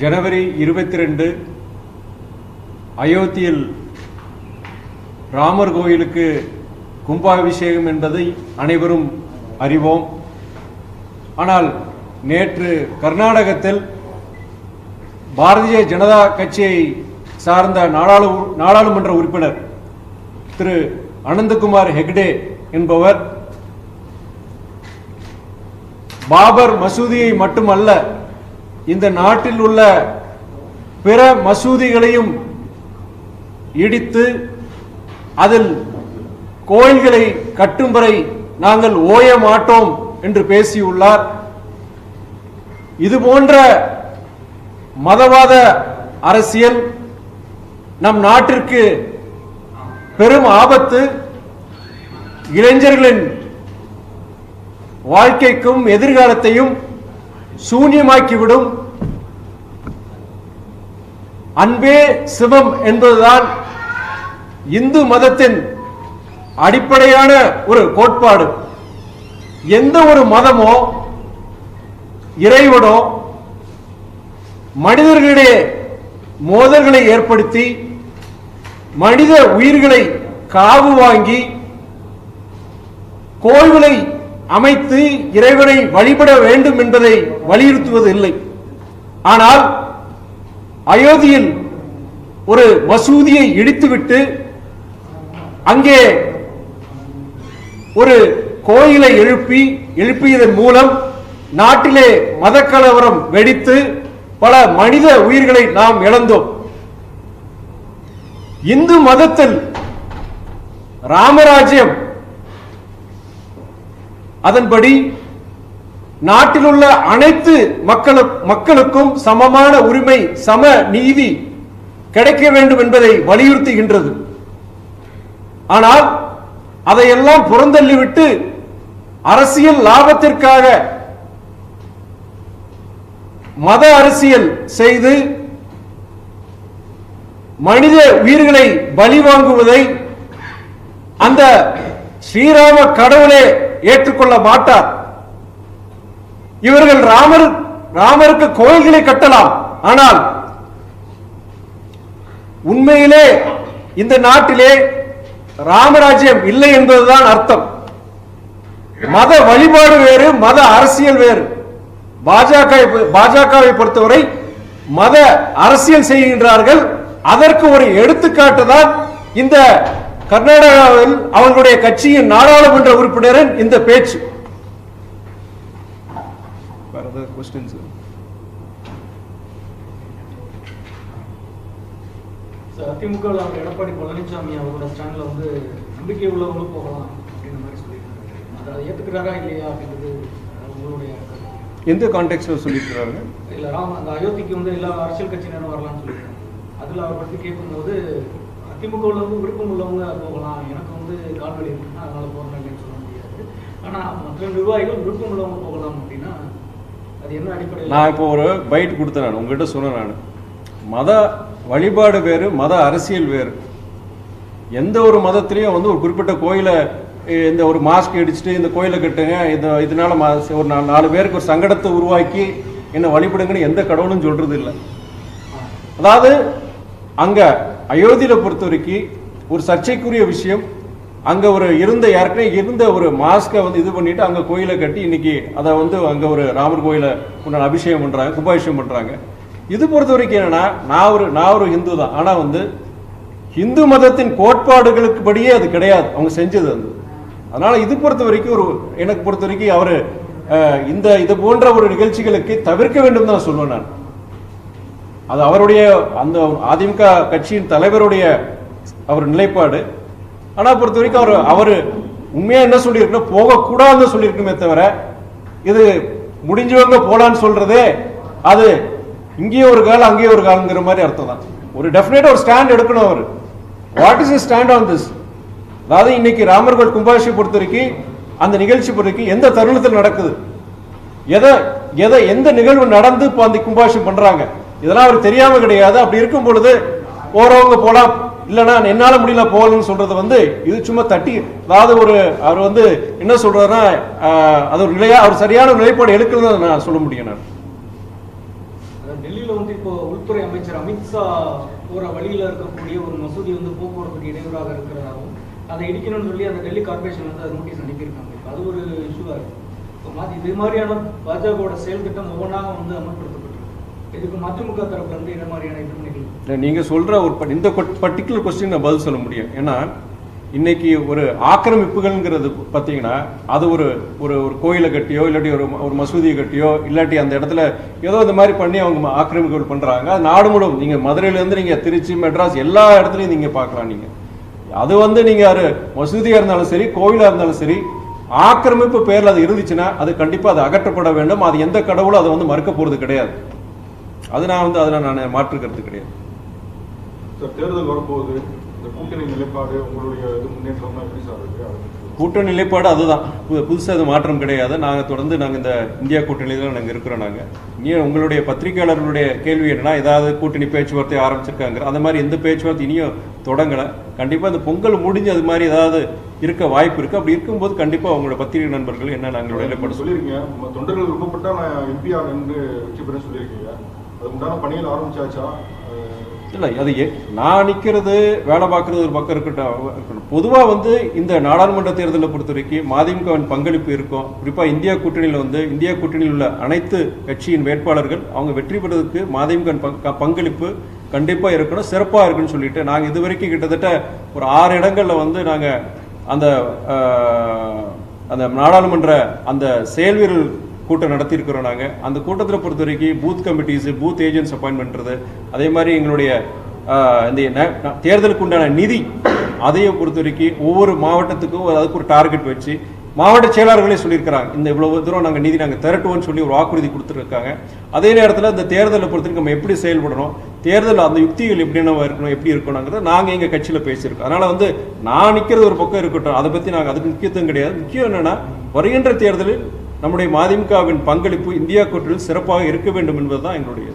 ஜனவரி இருபத்தி ரெண்டு அயோத்தியில் ராமர் கோயிலுக்கு கும்பாபிஷேகம் என்பதை அனைவரும் அறிவோம். ஆனால் நேற்று கர்நாடகத்தில் பாரதிய ஜனதா கட்சியை சார்ந்த நாடாளு நாடாளுமன்ற உறுப்பினர் திரு அனந்தகுமார் ஹெக்டே என்பவர் பாபர் மசூதியை மட்டுமல்ல இந்த நாட்டில் உள்ள பிற மசூதிகளையும் இடித்து அதில் கோயில்களை கட்டும் வரை நாங்கள் ஓய மாட்டோம் என்று பேசியுள்ளார். இது போன்ற மதவாத அரசியல் நம் நாட்டிற்கு பெரும் ஆபத்து. இளைஞர்களின் வாழ்க்கைக்கும் எதிர்காலத்தையும் சூன்யமாக்கிவிடும். அன்பே சிவம் என்பதுதான் இந்து மதத்தின் அடிப்படையான ஒரு கோட்பாடு. எந்த ஒரு மதமோ இறைவனோ மனிதர்களிடையே மோதல்களை ஏற்படுத்தி மனித உயிர்களை காவு வாங்கி கோயில்களை அமைத்து இறைவனை வழிபட வேண்டும் என்பதை வலியுறுத்துவது இல்லை ஆனால் அயோத்தியில் ஒரு மசூதியை இடித்துவிட்டு அங்கே ஒரு கோயிலை எழுப்பி எழுப்பியதன் மூலம் நாட்டிலே மதக்கலவரம் வெடித்து பல மனித உயிர்களை நாம் இழந்தோம். இந்து மதத்தில் ராமராஜ்யம் அதன்படி நாட்டில் உள்ள அனைத்து மக்களுக்கும் சமமான உரிமை சம நீதி கிடைக்க வேண்டும் என்பதை வலியுறுத்துகின்றது. ஆனால் அதையெல்லாம் புறந்தள்ளிவிட்டு அரசியல் லாபத்திற்காக மத அரசியல் செய்து மனித உயிர்களை பலி வாங்குவதை அந்த ஸ்ரீராம கடவுளே ஏற்றுக்கொள்ள மாட்டார். இவர்கள் ராமர் ராமருக்கு கோயில்களை கட்டலாம். ஆனால் உண்மையிலே இந்த நாட்டிலே ராமராஜ்யம் இல்லை என்பதுதான் அர்த்தம். மத வழிபாடு வேறு மத அரசியல் வேறு. பாஜக பாஜகவை பொறுத்தவரை மத அரசியல் செய்கின்றார்கள். அதற்கு ஒரு எடுத்துக்காட்டு தான் இந்த கர்நாடகாவில் அவர்களுடைய கட்சியின் நாடாளுமன்ற உறுப்பினரின் இந்த பேச்சு. அவர் எடப்பாடி பழனிசாமி அவரோட ஸ்டாண்ட்ல வந்து நம்பிக்கை உள்ளவங்களும் போகலாம் அப்படின்ற மாதிரி சொல்லியிருக்காங்க அதை ஏத்துக்கிறாரா இல்லையா அப்படின்றது உங்களுடைய. எந்த கான்டெக்ட்ல சொல்லியிருக்கிறாங்க இல்ல ராம அந்த அயோத்திக்கு வந்து எல்லா அரசியல் கட்சியினரும் வரலாம்னு சொல்லியிருக்காங்க. அதுல அவர் பத்தி கேட்கும்போது அதிமுக உள்ளவங்க விருப்பம் உள்ளவங்க போகலாம். எனக்கு வந்து கால்வலி இருக்குன்னா அதனால போறேன் அப்படின்னு சொல்ல முடியாது. ஆனா மற்ற நிர்வாகிகள் விருப்பம் உள்ளவங்க போகலாம் அப்படின்னா அது என்ன அடிப்படையில்? நான் இப்போ ஒரு பைட் கொடுத்தேன் நான் உங்ககிட்ட சொன்னேன் நான். மத வழிபாடு வேறு மத அரசியல் வேறு. எந்த ஒரு மதத்திலையும் வந்து ஒரு குறிப்பிட்ட கோயிலை இந்த ஒரு மாஸ்க் அடிச்சுட்டு இந்த கோயிலை கட்டுங்க இந்த இதனால ஒரு நா- நாலு பேருக்கு ஒரு சங்கடத்தை உருவாக்கி என்னை வழிபடுங்கன்னு எந்த கடவுளும் சொல்றது இல்லை அதாவது அங்க அயோத்தியில பொறுத்த வரைக்கும் ஒரு சர்ச்சைக்குரிய விஷயம். அங்க ஒரு இருந்த ஏற்கனவே இருந்த ஒரு மாஸ்கை வந்து இது பண்ணிட்டு அங்க கோயிலை கட்டி இன்னைக்கு அதை வந்து அங்க ஒரு ராமர் கோயிலை உண்டான அபிஷேகம் பண்றாங்க கும்பாபிஷேகம் பண்றாங்க. இது பொறுத்த வரைக்கும் என்னன்னா நான் ஒரு நான் ஒரு ஹிந்து தான். ஆனா வந்து இந்து மதத்தின் கோட்பாடுகளுக்கு படியே அது கிடையாது. அவங்க செஞ்சது அது. அதனால இது பொறுத்த வரைக்கும் ஒரு எனக்கு பொறுத்த வரைக்கும் அவரு இந்த இது போன்ற ஒரு நிகழ்ச்சிகளுக்கு தவிர்க்க வேண்டும் தான் சொல்லுவேன் நான். அது அவருடைய அந்த அதிமுக கட்சியின் தலைவருடைய அவர் நிலைப்பாடு. ஆனா பொறுத்த வரைக்கும் அவர் அவர் உண்மையா என்ன சொல்லியிருக்கணும் போகக்கூடாதுன்னு சொல்லியிருக்குமே தவிர இது முடிஞ்சவங்க போலான்னு சொல்றதே அது இங்கேயே ஒரு கால் அங்கேயே ஒரு காலங்கிற மாதிரி அர்த்தம் தான். ஒரு டெஃபினட்டா ஒரு ஸ்டாண்ட் எடுக்கணும் அவர். What is stand on this அதாவது இன்னைக்கு ராமர்கள் கும்பாஷியை பொறுத்த வரைக்கும் அந்த நிகழ்ச்சி பொறுத்த வரைக்கும் எந்த தருணத்தில் நடக்குது? எதை எதை எந்த நிகழ்வு நடந்து இப்போ அந்த கும்பாஷம் பண்றாங்க? இதெல்லாம் அவருக்கு தெரியாம கிடையாது. அப்படி இருக்கும் பொழுது போறவங்க போலாம். இல்லைன்னா என்னால முடியல போகலன்னு சொல்றது வந்து இது சும்மா தட்டி அதாவது ஒரு அவர் வந்து என்ன சொல்றாருன்னா அது ஒரு நிலையா அவர் சரியான நிலைப்பாடு எடுக்கிறது நான் சொல்ல முடியும் நான். டெல்லியில வந்து இப்போ உள்துறை அமைச்சர் அமித்ஷா போற வழியில இருக்கக்கூடிய ஒரு மசூதி வந்து போக்குவரத்துக்கு இடையூறாக இருக்கிறதாகவும் அதை இடிக்கணும்னு சொல்லி அந்த டெல்லி கார்பரேஷன் வந்து அது நோட்டீஸ் அனுப்பியிருக்காங்க. அது ஒரு இஷ்யூவா இருக்கு. இப்போ இது மாதிரியான பாஜகவோட செயல் திட்டம் ஒவ்வொன்றாக வந்து அமல்படுத்தப்பட்டிருக்கு. இதுக்கு மதிமுக இல்லை, நீங்க சொல்ற ஒரு இந்த பர்டிகுலர் கொஸ்டின் நான் பதில் சொல்ல முடியும். ஏன்னா இன்னைக்கு ஒரு ஆக்கிரமிப்புகள்ங்கிறது பார்த்தீங்கன்னா அது ஒரு ஒரு ஒரு கோயிலை கட்டியோ இல்லாட்டி ஒரு ஒரு மசூதியை கட்டியோ இல்லாட்டி அந்த இடத்துல ஏதோ இந்த மாதிரி பண்ணி அவங்க ஆக்கிரமிப்புகள் பண்றாங்க. அது நாடு முழுவதும் நீங்க மதுரையிலேருந்து நீங்க திருச்சி மெட்ராஸ் எல்லா இடத்துலையும் நீங்க பார்க்கலாம் நீங்க. அது வந்து நீங்க ஒரு மசூதியா இருந்தாலும் சரி கோயிலா இருந்தாலும் சரி ஆக்கிரமிப்பு பேரில் அது இருந்துச்சுன்னா அது கண்டிப்பாக அது அகற்றப்பட வேண்டும். அது எந்த கடவுளும் அதை வந்து மறுக்க போகிறது கிடையாது. அது நான் வந்து அதில் நான் மாற்றுக்கிறது கிடையாது. சார் தேர்தல் வரும்போது இந்த கூட்டணி நிலைப்பாடு உங்களுடைய இது முன்னேற்றம் எப்படி சார் இருக்கு? அது கூட்டணி நிலைப்பாடு அதுதான். பு- புதுசா இது மாற்றம் கிடையாது. நாங்க தொடர்ந்து நாங்க இந்த இந்தியா கூட்டணியில தான் நாங்க இருக்கிறோம் நாங்க. இனியும் உங்களுடைய பத்திரிகையாளர்களுடைய கேள்வி என்னன்னா ஏதாவது கூட்டணி பேச்சுவார்த்தை ஆரம்பிச்சிருக்காங்க. அந்த மாதிரி எந்த பேச்சுவார்த்தை இனியும் தொடங்கல. கண்டிப்பா இந்த பொங்கல் முடிஞ்சு அது மாதிரி ஏதாவது இருக்க வாய்ப்பு இருக்கு. அப்படி இருக்கும்போது கண்டிப்பா உங்களோட பத்திரிகை நண்பர்கள் என்ன நாங்களுடைய நீங்க நிலைப்பாடு சொல்லி சொல்லியிருக்கீங்க தொண்டர்கள் விருப்பப்பட்டா நான் எம்பியா நின்று வெற்றி பெறேன்னு சொல்லியிருக்கீங்க. அது உண்டான பணிகள் ஆரம்பிச்சாச்சா இல்லை அது நான் நிற்கிறது வேலை பார்க்குறது ஒரு பக்கம் இருக்கட்டும் இருக்கட்டும். பொதுவாக வந்து இந்த நாடாளுமன்ற தேர்தலை பொறுத்த வரைக்கும் மதிமுகவின் பங்களிப்பு இருக்கும் குறிப்பாக இந்தியா கூட்டணியில் வந்து இந்தியா கூட்டணியில் உள்ள அனைத்து கட்சியின் வேட்பாளர்கள் அவங்க வெற்றி பெறுவதற்கு மதிமுக பங்களிப்பு கண்டிப்பாக இருக்கணும் சிறப்பாக இருக்குன்னு சொல்லிட்டு நாங்கள் இது வரைக்கும் கிட்டத்தட்ட ஒரு ஆறு இடங்களில் வந்து நாங்கள் அந்த அந்த நாடாளுமன்ற அந்த செயல்வீரல் கூட்டம் நடத்தியிருக்கிறோம் நாங்கள் அந்த கூட்டத்தில் பொறுத்த வரைக்கும் பூத் கமிட்டிஸு பூத் ஏஜென்ட்ஸ் அப்பாயின்ட் பண்ணுறது அதே மாதிரி எங்களுடைய இந்த தேர்தலுக்கு உண்டான நிதி அதையும் பொறுத்த வரைக்கும் ஒவ்வொரு மாவட்டத்துக்கும் அதுக்கு ஒரு டார்கெட் வச்சு மாவட்ட செயலாளர்களே சொல்லியிருக்கிறாங்க. இந்த இவ்வளவு தூரம் நாங்கள் நிதி நாங்கள் திரட்டுவோம்னு சொல்லி ஒரு வாக்குறுதி கொடுத்துருக்காங்க. அதே நேரத்தில் இந்த தேர்தலை பொறுத்தவரைக்கும் நம்ம எப்படி செயல்படணும் தேர்தல் அந்த யுக்திகள் எப்படி நம்ம இருக்கணும் எப்படி இருக்கணுங்கிறத நாங்கள் எங்கள் கட்சியில் பேசியிருக்கோம். அதனால் வந்து நான் நிற்கிறது ஒரு பக்கம் இருக்கட்டும் அதை பற்றி நாங்கள் அதுக்கு முக்கியத்துவம் கிடையாது. முக்கியம் என்னென்னா வருகின்ற தேர்தலில் நம்முடைய மதிமுகவின் பங்களிப்பு இந்தியா கூட்டணியில் சிறப்பாக இருக்க வேண்டும் என்பதுதான் எங்களுடைய